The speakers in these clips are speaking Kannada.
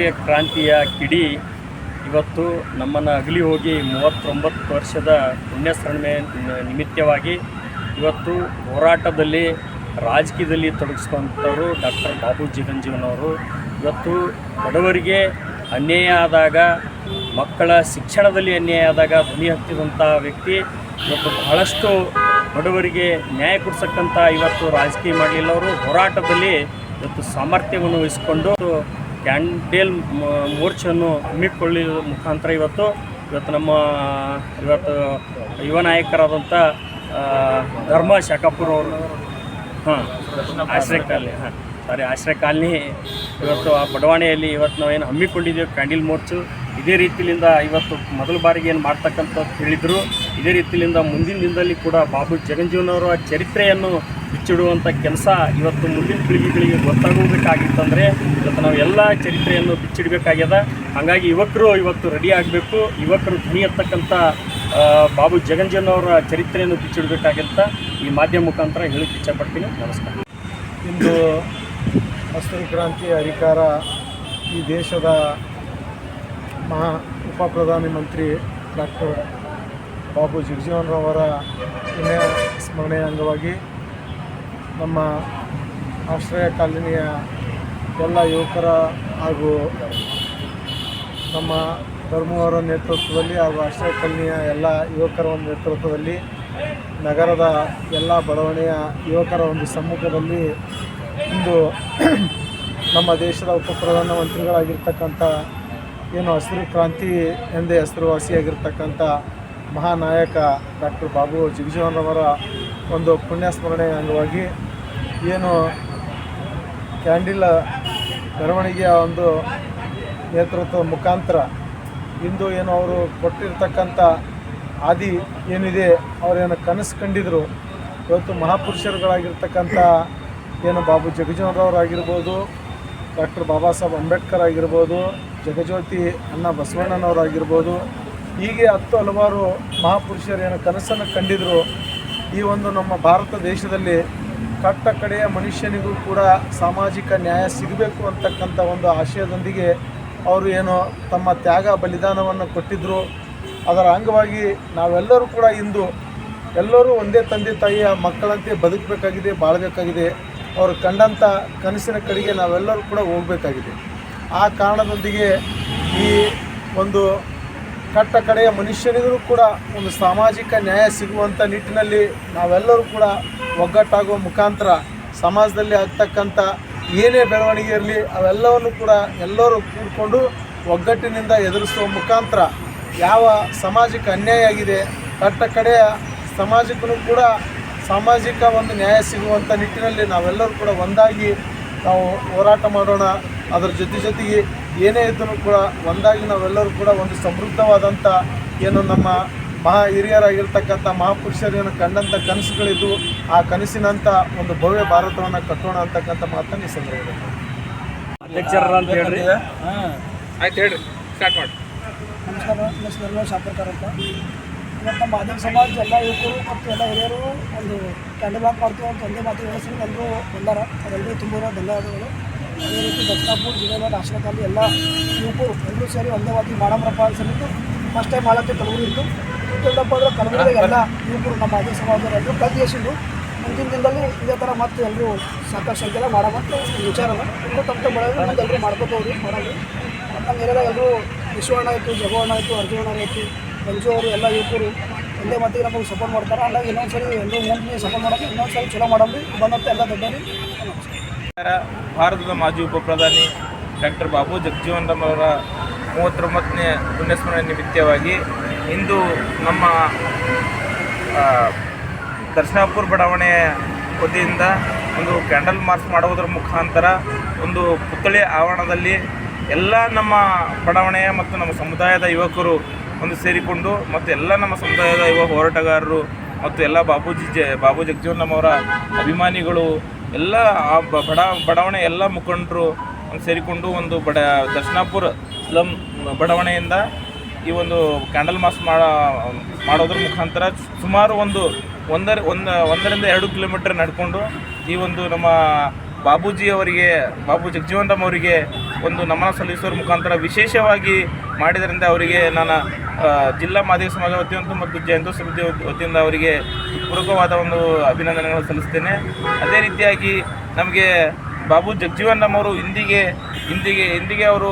ಹಸಿರಿಯ ಕ್ರಾಂತಿಯ ಕಿಡಿ. ಇವತ್ತು ನಮ್ಮನ್ನು ಅಗಲಿ ಹೋಗಿ ಮೂವತ್ತೊಂಬತ್ತು ವರ್ಷದ ಪುಣ್ಯಸ್ಮರಣೆ ನಿಮಿತ್ತವಾಗಿ ಇವತ್ತು ಹೋರಾಟದಲ್ಲಿ, ರಾಜಕೀಯದಲ್ಲಿ ತೊಡಗಿಸ್ಕೊಂಥವ್ರು ಡಾಕ್ಟರ್ ಬಾಬು ಅವರು ಇವತ್ತು ಬಡವರಿಗೆ ಅನ್ಯಾಯ ಆದಾಗ, ಮಕ್ಕಳ ಶಿಕ್ಷಣದಲ್ಲಿ ಅನ್ಯಾಯ ಆದಾಗ ಧ್ವನಿ ಹತ್ತಿದಂಥ ವ್ಯಕ್ತಿ, ಇವತ್ತು ಬಹಳಷ್ಟು ಬಡವರಿಗೆ ನ್ಯಾಯ ಕೊಡ್ಸಕ್ಕಂಥ ಇವತ್ತು ರಾಜಕೀಯ ಮಾಡಲಿಲ್ಲ ಅವರು. ಹೋರಾಟದಲ್ಲಿ ಇವತ್ತು ಸಾಮರ್ಥ್ಯವನ್ನು ವಹಿಸಿಕೊಂಡು ಕ್ಯಾಂಡೇಲ್ ಮೋರ್ಚನ್ನು ಹಮ್ಮಿಕೊಳ್ಳಿ ಮುಖಾಂತರ ಇವತ್ತು. ಇವತ್ತು ನಮ್ಮ, ಇವತ್ತು ಯುವ ನಾಯಕರಾದಂಥ ಧರ್ಮ ಶಾಖಾಪುರ್ ಅವರು, ಹಾಂ, ಆಶ್ರಯ ಕಾಲನಿ, ಹಾಂ ಸಾರಿ ಆಶ್ರಯ ಕಾಲನಿ ಇವತ್ತು ಆ ಬಡಾವಣೆಯಲ್ಲಿ ಇವತ್ತು ನಾವೇನು ಹಮ್ಮಿಕೊಂಡಿದ್ದೀವಿ, ಕ್ಯಾಂಡಿಲ್ ಮೋರ್ಚು. ಇದೇ ರೀತಿಯಿಂದ ಇವತ್ತು ಮೊದಲ ಬಾರಿಗೆ ಏನು ಮಾಡ್ತಕ್ಕಂಥದ್ದು ಹೇಳಿದರು, ಇದೇ ರೀತಿಯಿಂದ ಮುಂದಿನ ದಿನದಲ್ಲಿ ಕೂಡ ಬಾಬು ಜಗಂಜೀವನವರ ಚರಿತ್ರೆಯನ್ನು ಬಿಚ್ಚಿಡುವಂಥ ಕೆಲಸ ಇವತ್ತು ಮುಂದಿನ ಪೀಳಿಗೆಗಳಿಗೆ ಗೊತ್ತಾಗಬೇಕಾಗಿತ್ತಂದರೆ ಇವತ್ತು ನಾವು ಎಲ್ಲ ಚರಿತ್ರೆಯನ್ನು ಬಿಚ್ಚಿಡಬೇಕಾಗ್ಯದ. ಹಾಗಾಗಿ ಯುವಕರು ಇವತ್ತು ರೆಡಿ ಆಗಬೇಕು. ಯುವಕರು ಧ್ವನಿ ಎತ್ತಕ್ಕಂಥ ಬಾಬು ಜಗಂಜೀವನವರ ಚರಿತ್ರೆಯನ್ನು ಬಿಚ್ಚಿಡಬೇಕಾಗಿತ್ತ ಈ ಮಾಧ್ಯಮ ಮುಖಾಂತರ ಹೇಳಕ್ಕೆ ಇಚ್ಛಪಡ್ತೀನಿ. ನಮಸ್ಕಾರ. ಇಂದು ಹಸಿರು ಕ್ರಾಂತಿಯ ಅಧಿಕಾರ ಈ ದೇಶದ ಮಹಾ ಉಪ ಪ್ರಧಾನಮಂತ್ರಿ ಡಾಕ್ಟರ್ ಬಾಬು ಜಗಜೀವನರವರ ಪುಣ್ಯ ಸ್ಮರಣೆಯ ಅಂಗವಾಗಿ ನಮ್ಮ ಆಶ್ರಯ ಕಾಲನಿಯ ಎಲ್ಲ ಯುವಕರ ಹಾಗೂ ನಮ್ಮ ಧರ್ಮವರ ನೇತೃತ್ವದಲ್ಲಿ ಹಾಗೂ ಆಶ್ರಯ ಕಾಲನಿಯ ಎಲ್ಲ ಯುವಕರ ಒಂದು ನೇತೃತ್ವದಲ್ಲಿ ನಗರದ ಎಲ್ಲ ಬಡಾವಣೆಯ ಯುವಕರ ಒಂದು ಸಮ್ಮುಖದಲ್ಲಿ ಇಂದು ನಮ್ಮ ದೇಶದ ಉಪ ಪ್ರಧಾನಮಂತ್ರಿಗಳಾಗಿರ್ತಕ್ಕಂಥ ಏನು ಹಸಿರು ಕ್ರಾಂತಿ ಎಂದೇ ಹೆಸರುವಾಸಿಯಾಗಿರ್ತಕ್ಕಂಥ ಮಹಾನಾಯಕ ಡಾಕ್ಟರ್ ಬಾಬು ಜಗಜೀವನರವರ ಒಂದು ಪುಣ್ಯ ಸ್ಮರಣೆಯ ಅಂಗವಾಗಿ ಏನು ಕ್ಯಾಂಡಿಲ್ ಮೆರವಣಿಗೆಯ ಒಂದು ನೇತೃತ್ವದ ಮುಖಾಂತರ ಇಂದು ಏನು ಅವರು ಕೊಟ್ಟಿರ್ತಕ್ಕಂಥ ಆದಿ ಏನಿದೆ, ಅವರೇನು ಕನಸು ಕಂಡಿದ್ರು, ಇವತ್ತು ಮಹಾಪುರುಷರುಗಳಾಗಿರ್ತಕ್ಕಂಥ ಏನು ಬಾಬು ಜಗಜೀವನರಾಗಿರ್ಬೋದು ಡಾಕ್ಟರ್ ಬಾಬಾ ಸಾಹೇಬ್ ಅಂಬೇಡ್ಕರ್ ಆಗಿರ್ಬೋದು, ಜಗಜ್ಯೋತಿ ಅಣ್ಣ ಬಸವಣ್ಣನವರಾಗಿರ್ಬೋದು, ಹೀಗೆ ಹತ್ತು ಹಲವಾರು ಮಹಾಪುರುಷರು ಏನೋ ಕನಸನ್ನು ಕಂಡಿದ್ರು. ಈ ಒಂದು ನಮ್ಮ ಭಾರತ ದೇಶದಲ್ಲಿ ಕಟ್ಟ ಕಡೆಯ ಮನುಷ್ಯನಿಗೂ ಕೂಡ ಸಾಮಾಜಿಕ ನ್ಯಾಯ ಸಿಗಬೇಕು ಅಂತಕ್ಕಂಥ ಒಂದು ಆಶಯದೊಂದಿಗೆ ಅವರು ಏನು ತಮ್ಮ ತ್ಯಾಗ ಬಲಿದಾನವನ್ನು ಕೊಟ್ಟಿದ್ದರು ಅದರ ಅಂಗವಾಗಿ ನಾವೆಲ್ಲರೂ ಕೂಡ ಇಂದು ಎಲ್ಲರೂ ಒಂದೇ ತಂದೆ ತಾಯಿಯ ಮಕ್ಕಳಂತೆ ಬದುಕಬೇಕಾಗಿದೆ, ಬಾಳಬೇಕಾಗಿದೆ. ಅವರು ಕಂಡಂಥ ಕನಸಿನ ಕಡೆಗೆ ನಾವೆಲ್ಲರೂ ಕೂಡ ಹೋಗಬೇಕಾಗಿದೆ. ಆ ಕಾರಣದೊಂದಿಗೆ ಈ ಒಂದು ಕಟ್ಟ ಕಡೆಯ ಮನುಷ್ಯನಿಗೂ ಕೂಡ ಒಂದು ಸಾಮಾಜಿಕ ನ್ಯಾಯ ಸಿಗುವಂಥ ನಿಟ್ಟಿನಲ್ಲಿ ನಾವೆಲ್ಲರೂ ಕೂಡ ಒಗ್ಗಟ್ಟಾಗುವ ಮುಖಾಂತರ ಸಮಾಜದಲ್ಲಿ ಆಗ್ತಕ್ಕಂಥ ಏನೇ ಬೆಳವಣಿಗೆ ಇರಲಿ, ಅವೆಲ್ಲವನ್ನು ಕೂಡ ಎಲ್ಲರೂ ಕೂಡಿಕೊಂಡು ಒಗ್ಗಟ್ಟಿನಿಂದ ಎದುರಿಸುವ ಮುಖಾಂತರ ಯಾವ ಸಮಾಜಕ್ಕೆ ಅನ್ಯಾಯ ಆಗಿದೆ, ಕಟ್ಟ ಕಡೆಯ ಸಮಾಜಕ್ಕೂ ಕೂಡ ಸಾಮಾಜಿಕ ಒಂದು ನ್ಯಾಯ ಸಿಗುವಂಥ ನಿಟ್ಟಿನಲ್ಲಿ ನಾವೆಲ್ಲರೂ ಕೂಡ ಒಂದಾಗಿ ನಾವು ಹೋರಾಟ ಮಾಡೋಣ. ಅದರ ಜೊತೆ ಜೊತೆಗೆ ಏನೇ ಇದ್ದರೂ ಕೂಡ ಒಂದಾಗಿ ನಾವೆಲ್ಲರೂ ಕೂಡ ಒಂದು ಸಮೃದ್ಧವಾದಂಥ ಏನು ನಮ್ಮ ಮಹಾ ಹಿರಿಯರಾಗಿರ್ತಕ್ಕಂಥ ಮಹಾಪುರುಷರೇನು ಕಂಡಂಥ ಕನಸುಗಳಿದ್ದು ಆ ಕನಸಿನಂಥ ಒಂದು ಭವ್ಯ ಭಾರತವನ್ನು ಕಟ್ಟೋಣ ಅಂತಕ್ಕಂಥ ಮಾತನ್ನು ಈ ಸಂದರ್ಭದಲ್ಲಿ ಅಧ್ಯಕ್ಷರ ಅಂತ ಹೇಳ್ರಿ. ಆಯ್ತು ಹೇಳ್ರಿ ಸ್ಟಾರ್ಟ್ ಮಾಡಿ. ನಮಸ್ಕಾರ ನನ್ನ ಶಾಪರ್ಕರ್ ಅಂತ. ಇವತ್ತು ನಮ್ಮ ಮಾದಿಗ ಸಮಾಜ ಎಲ್ಲ ಯುವಕರು ಮತ್ತು ಎಲ್ಲ ಹಿರಿಯರು ಒಂದು ಕ್ಯಾಂಡಲ್ ವಾಕ್ ಮಾಡ್ತೀವಿ ಅಂತ ಒಂದೇ ಮಾತು ಹೇಳಿಸಿ ಎಲ್ಲರೂ ಬಂದಾರ. ಅವರೆಲ್ಲರೂ ತುಂಬ ಧನ್ಯವಾದಗಳು. ಅದೇ ರೀತಿ ದಕ್ಷಿಣಾಪುರ ಜಿಲ್ಲೆಯ ರಾಷ್ಟ್ರದಲ್ಲಿ ಎಲ್ಲ ಯುವಕರು ಎಲ್ಲರೂ ಸೇರಿ ಒಂದೇ ಮಾತು ಮಾಡಮ್ರಪ್ಪ ಅನ್ಸಲಿತ್ತು ಫಸ್ಟ್ ಟೈಮ್ ಮಾಡಕ್ಕೆ ಕಲಬುರಗಿ ಇತ್ತು ಎಲ್ಲಪ್ಪ ಅಂದರೆ ಕಲಬುರಗಿಗೆ ಎಲ್ಲ ಯುವಕರು ನಮ್ಮ ಮಾದಿಗ ಸಮಾಜದವರು ಎಲ್ಲರೂ ಕಲ್ತಿಸಿದ್ದು ಮುಂದಿನ ದಿನದಲ್ಲಿ ಇದೇ ಥರ ಮತ್ತೆ ಎಲ್ಲರೂ ಸಾಕಷ್ಟು ಸಂಖ್ಯೆಲ್ಲ ಮಾಡೋ ವಿಚಾರ ತಮ್ಮ ತಮ್ಮ ಬೆಳೆದ್ರೆ ಮುಂದೆ ಎಲ್ಲರೂ ಮಾಡ್ಕೋಬೋದು ಮಾಡೋದು ನಮ್ಮ ಏರಿಯಾದಾಗ ಎಲ್ಲರೂ ವಿಶ್ವಣ್ಣ ಆಯಿತು ಜಗವಣ್ಣ ಆಯಿತು, ಅರ್ಜುನ ಆಯಿತು ಮಂಜು ಅವರು ಎಲ್ಲ ಯುವಕರು ಒಂದೇ ಮಟ್ಟಿಗೆ ನಮಗೆ ಸಪೋರ್ಟ್ ಮಾಡ್ತಾರೆ ಹಂಗಾಗಿ ಇನ್ನೊಂದು ಸರಿ ಎಲ್ಲರೂ ಸಪೋರ್ಟ್ ಮಾಡೋದು ಇನ್ನೊಂದು ಸರಿ ಚಲೋ ಮಾಡೋದು ಬಂದಂತೆ ಎಲ್ಲ ದೊಡ್ಡ ನಮಸ್ಕಾರ. ಭಾರತದ ಮಾಜಿ ಉಪ ಪ್ರಧಾನಿ ಡಾಕ್ಟರ್ ಬಾಬು ಜಗಜೀವನ್ ರಾಮ್ ಅವರ ಮೂವತ್ತೊಂಬತ್ತನೇ ಪುಣ್ಯಸ್ಮರಣೆ ನಿಮಿತ್ತವಾಗಿ ಇಂದು ನಮ್ಮ ದರ್ಶನಾಪುರ ಬಡಾವಣೆಯ ವತಿಯಿಂದ ಒಂದು ಕ್ಯಾಂಡಲ್ ಮಾರ್ಚ್ ಮಾಡುವುದರ ಮುಖಾಂತರ ಒಂದು ಪುತ್ಥಳಿ ಆವರಣದಲ್ಲಿ ಎಲ್ಲ ನಮ್ಮ ಬಡಾವಣೆಯ ಮತ್ತು ನಮ್ಮ ಸಮುದಾಯದ ಯುವಕರು ಒಂದು ಸೇರಿಕೊಂಡು ಮತ್ತು ಎಲ್ಲ ನಮ್ಮ ಸಮುದಾಯದ ಯುವ ಹೋರಾಟಗಾರರು ಮತ್ತು ಎಲ್ಲ ಬಾಬೂಜಿ ಜ ಬಾಬು ಜಗಜೀವನ್ ರಾಮ್ ಅವರ ಅಭಿಮಾನಿಗಳು ಎಲ್ಲ ಆ ಬಡ ಬಡಾವಣೆ ಎಲ್ಲ ಮುಖಂಡರು ಒಂದು ಸೇರಿಕೊಂಡು ಒಂದು ಬಡ ದರ್ಶನಾಪುರ ಸ್ಲಮ್ ಬಡಾವಣೆಯಿಂದ ಈ ಒಂದು ಕ್ಯಾಂಡಲ್ ಮಾಸ್ ಮಾಡ ಮಾಡೋದ್ರ ಮುಖಾಂತರ ಸುಮಾರು ಒಂದು ಒಂದರ ಒಂದು ಒಂದರಿಂದ ಎರಡು ಕಿಲೋಮೀಟರ್ ನಡ್ಕೊಂಡು ಈ ಒಂದು ನಮ್ಮ ಬಾಬೂಜಿ ಅವರಿಗೆ ಬಾಬು ಜಗಜೀವನ್ ಅವರಿಗೆ ಒಂದು ನಮನ ಸಲ್ಲಿಸುವ ಮುಖಾಂತರ ವಿಶೇಷವಾಗಿ ಮಾಡಿದ್ರಿಂದ ಅವರಿಗೆ ನಾನು ಜಿಲ್ಲಾ ಮಾದಿಗ ಸಮಾಜ ವತಿಯಂತೂ ಮತ್ತು ಜಯಂತೋ ಸಮಿತಿ ವತಿಯಿಂದ ಅವರಿಗೆ ಪೂರಕವಾದ ಒಂದು ಅಭಿನಂದನೆಗಳನ್ನು ಸಲ್ಲಿಸ್ತೇನೆ. ಅದೇ ರೀತಿಯಾಗಿ ನಮಗೆ ಬಾಬು ಜಗಜೀವನ್ ರಾಮ್ ಅವರು ಇಂದಿಗೆ ಇಂದಿಗೆ ಇಂದಿಗೆ ಅವರು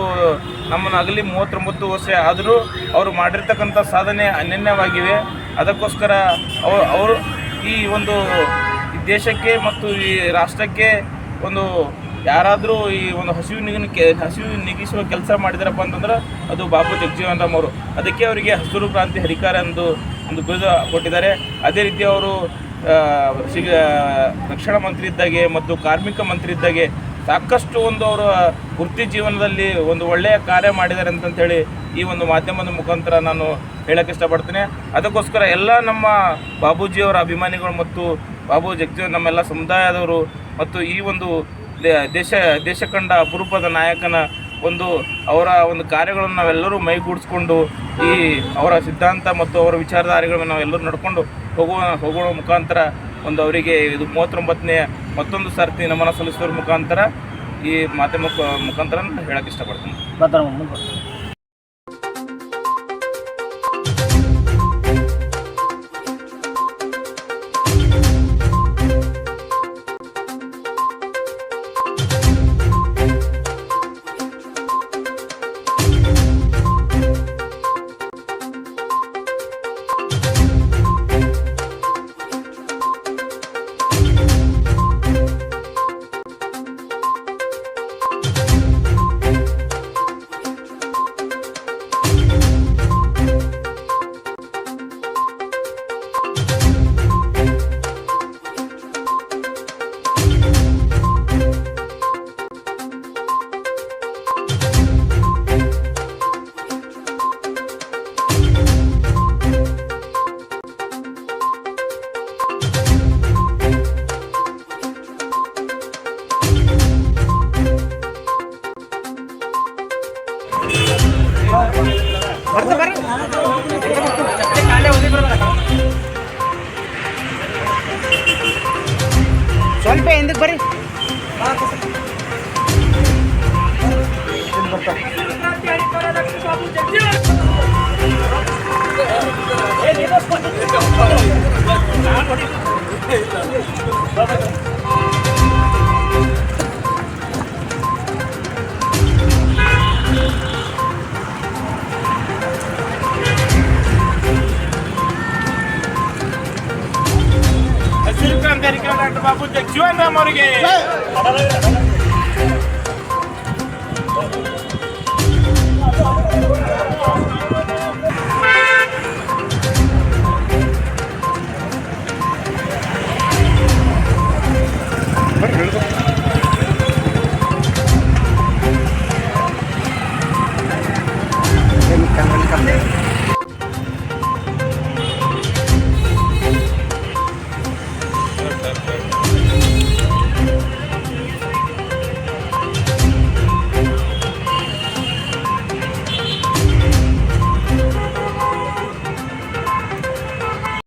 ನಮ್ಮನ್ನು ಅಗಲಿ ಮೂವತ್ತೊಂಬತ್ತು ವರ್ಷ ಆದರೂ ಅವರು ಮಾಡಿರ್ತಕ್ಕಂಥ ಸಾಧನೆ ಅನನ್ಯವಾಗಿವೆ. ಅದಕ್ಕೋಸ್ಕರ ಅವರು ಅವರು ಈ ಒಂದು ದೇಶಕ್ಕೆ ಮತ್ತು ಈ ರಾಷ್ಟ್ರಕ್ಕೆ ಒಂದು ಯಾರಾದರೂ ಈ ಒಂದು ಹಸಿವು ನಿಗಿನ ಹಸಿವು ನಿಗಿಸುವ ಕೆಲಸ ಮಾಡಿದಾರಪ್ಪ ಅಂತಂದ್ರೆ ಅದು ಬಾಬು ಜಗಜೀವನ್ ರಾಮ್ ಅವರು. ಅದಕ್ಕೆ ಅವರಿಗೆ ಹಸಿರು ಕ್ರಾಂತಿ ಹರಿಕಾರ ಎಂದು ಒಂದು ಬಿರುದು ಕೊಟ್ಟಿದ್ದಾರೆ. ಅದೇ ರೀತಿ ಅವರು ರಕ್ಷಣಾ ಮಂತ್ರಿ ಇದ್ದಾಗೆ ಮತ್ತು ಕಾರ್ಮಿಕ ಮಂತ್ರಿ ಇದ್ದಾಗೆ ಸಾಕಷ್ಟು ಒಂದು ಅವರ ವೃತ್ತಿ ಜೀವನದಲ್ಲಿ ಒಂದು ಒಳ್ಳೆಯ ಕಾರ್ಯ ಮಾಡಿದ್ದಾರೆ ಅಂತಂಥೇಳಿ ಈ ಒಂದು ಮಾಧ್ಯಮದ ಮುಖಾಂತರ ನಾನು ಹೇಳಕ್ಕೆ ಇಷ್ಟಪಡ್ತೇನೆ. ಅದಕ್ಕೋಸ್ಕರ ಎಲ್ಲ ನಮ್ಮ ಬಾಬೂಜಿಯವರ ಅಭಿಮಾನಿಗಳು ಮತ್ತು ಬಾಬು ಜಗಜೀವನ್ ನಮ್ಮೆಲ್ಲ ಸಮುದಾಯದವರು ಮತ್ತು ಈ ಒಂದು ದೇಶ ದೇಶ ಕಂಡ ಅಪರೂಪದ ನಾಯಕನ ಒಂದು ಅವರ ಒಂದು ಕಾರ್ಯಗಳನ್ನು ನಾವೆಲ್ಲರೂ ಮೈಗೂಡಿಸ್ಕೊಂಡು ಈ ಅವರ ಸಿದ್ಧಾಂತ ಮತ್ತು ಅವರ ವಿಚಾರಧಾರೆಗಳನ್ನು ನಾವೆಲ್ಲರೂ ನಡ್ಕೊಂಡು ಹೋಗುವ ಹೋಗುವ ಮುಖಾಂತರ ಒಂದು ಅವರಿಗೆ ಇದು ಮೂವತ್ತೊಂಬತ್ತನೇ ಮತ್ತೊಂದು ಸರ್ತಿ ನಮನ ಸಲ್ಲಿಸುವ ಮುಖಾಂತರ ಈ ಮಾಧ್ಯಮ ಮುಖಾಂತರ ಹೇಳಕ್ಕೆ ಇಷ್ಟಪಡ್ತೀನಿ. ಸ್ವಲ್ಪ ಹಿಂದಕ್ಕೆ ಬರ್ರಿ ಹಸಿರು ಬಾಬು ಜಗಜೀವನ್ ರಾಮ್ ಅವರಿಗೆ.